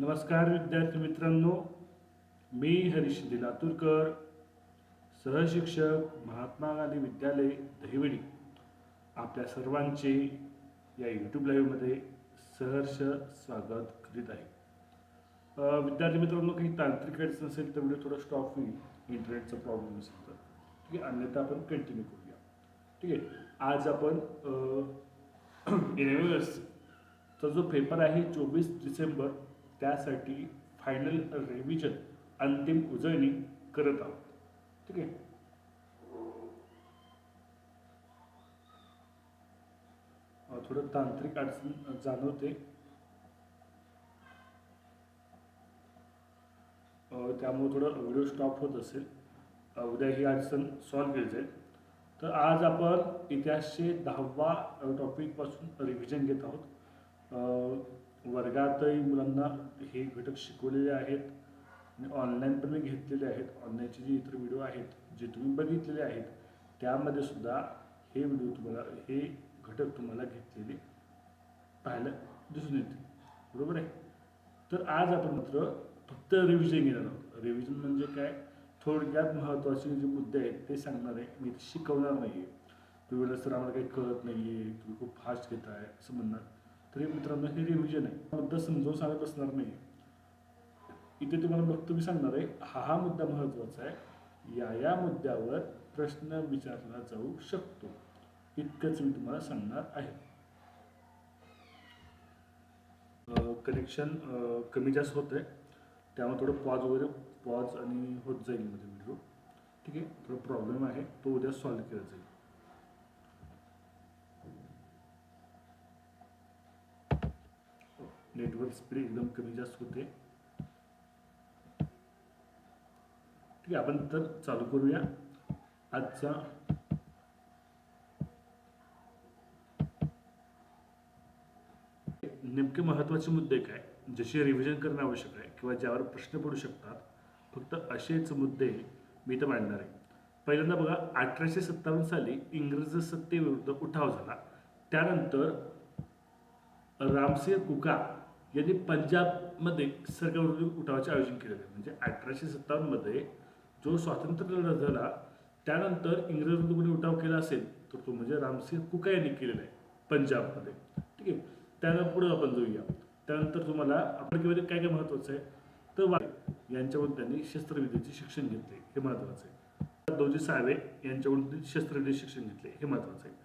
नमस्कार विद्यार्थी मित्रांनो. मी हरीश दिलातूरकर सहशिक्षक महात्मा गांधी विद्यालय दहिवडी. आपल्या सर्वांचे या यूट्यूब लाईव्हमध्ये सहर्ष स्वागत करीत आहे. विद्यार्थी मित्रांनो काही तांत्रिक अडचण असेल तर व्हिडिओ थोडं स्टॉप होईल. इंटरनेटचा प्रॉब्लेम असेल तर. ठीक आहे अन्यथा आपण कंटिन्यू करूया. ठीक आहे आज आपण इलेव्हन जो पेपर आहे चोवीस डिसेंबर त्यासाठी फायनल रिव्हिजन अंतिम उजळणी करत आहोत. ठीक आहे? थोडं तांत्रिक अडचण जाणवते. त्यामुळे थोडं व्हिडिओ स्टॉप होत असेल. उद्या ही अडचण सॉल्व्ह केली जाईल. तर आज आपण इतिहासचे दहावा टॉपिकपासून रिव्हिजन घेत आहोत. अं, वर्गातही मुलांना हे घटक शिकवलेले आहेत आणि ऑनलाईन पण मी घेतलेले आहेत. ऑनलाईनचे जे इतर व्हिडिओ आहेत जे तुम्ही बघितलेले आहेत त्यामध्ये सुद्धा हे व्हिडिओ तुम्हाला हे घटक तुम्हाला घेतलेले पाहायला दिसून येते बरोबर आहे? तर आज आपण मात्र फक्त रिव्हिजन घेणार आहोत. रिव्हिजन म्हणजे काय? थोडक्यात महत्त्वाचे जे मुद्दे आहेत ते सांगणार आहे. मी ते शिकवणार नाही आहे तुम्ही सर आम्हाला काही कळत नाही आहे तुम्ही खूप फास्ट घेताय असं म्हणणार. तरी मित्रांनो हे रिव्हिजन आहे. मुद्दा समजावून सांगत असणार नाही इथे तुम्हाला बघतो मी सांगणार आहे हा हा मुद्दा महत्त्वाचा आहे. या या मुद्द्यावर प्रश्न विचारला जाऊ शकतो. इतकंच मी तुम्हाला सांगणार आहे. कनेक्शन कमी जास्त होत आहे. त्यामुळे थोडं पॉज वगैरे पॉज आणि होत जाईल मध्ये व्हिडिओ ठीक आहे? थोडा प्रॉब्लेम आहे. तो उद्या सॉल्व्ह केला जाईल. नेटवर्क स्पीड एकदम कमी जास्त होते. ठीक आहे आपण तर चालू करूया. आजचा नेमके महत्त्वाचे मुद्दे काय? जसे रिव्हिजन करणं आवश्यक आहे किंवा ज्यावर प्रश्न पडू शकतात फक्त असेच मुद्दे मी इथं मांडणार आहे. पहिल्यांदा बघा अठराशे सत्तावन्न साली इंग्रज सत्तेविरुद्ध उठाव झाला. त्यानंतर रामसिंह कुका यांनी पंजाबमध्ये सरकारविरोधी उठावाचे आयोजन केलेले आहे. म्हणजे अठराशे सत्तावन्नमध्ये जो स्वातंत्र्य लढा झाला त्यानंतर इंग्रजांविरुद्ध कोणी उठाव केला असेल तर तो म्हणजे रामसिंह कुका यांनी केलेला आहे पंजाबमध्ये. ठीक आहे? त्यानंतर पुढे आपण जाऊया. त्यानंतर तुम्हाला आफ्रिकेमध्ये काय काय महत्त्वाचं आहे? तर वा यांच्याकडून त्यांनी शस्त्रविद्येचे शिक्षण घेतले हे महत्त्वाचं आहे. दोजी सावे यांच्याकडून त्यांनी शस्त्रविद्येचे शिक्षण घेतले हे महत्त्वाचं आहे.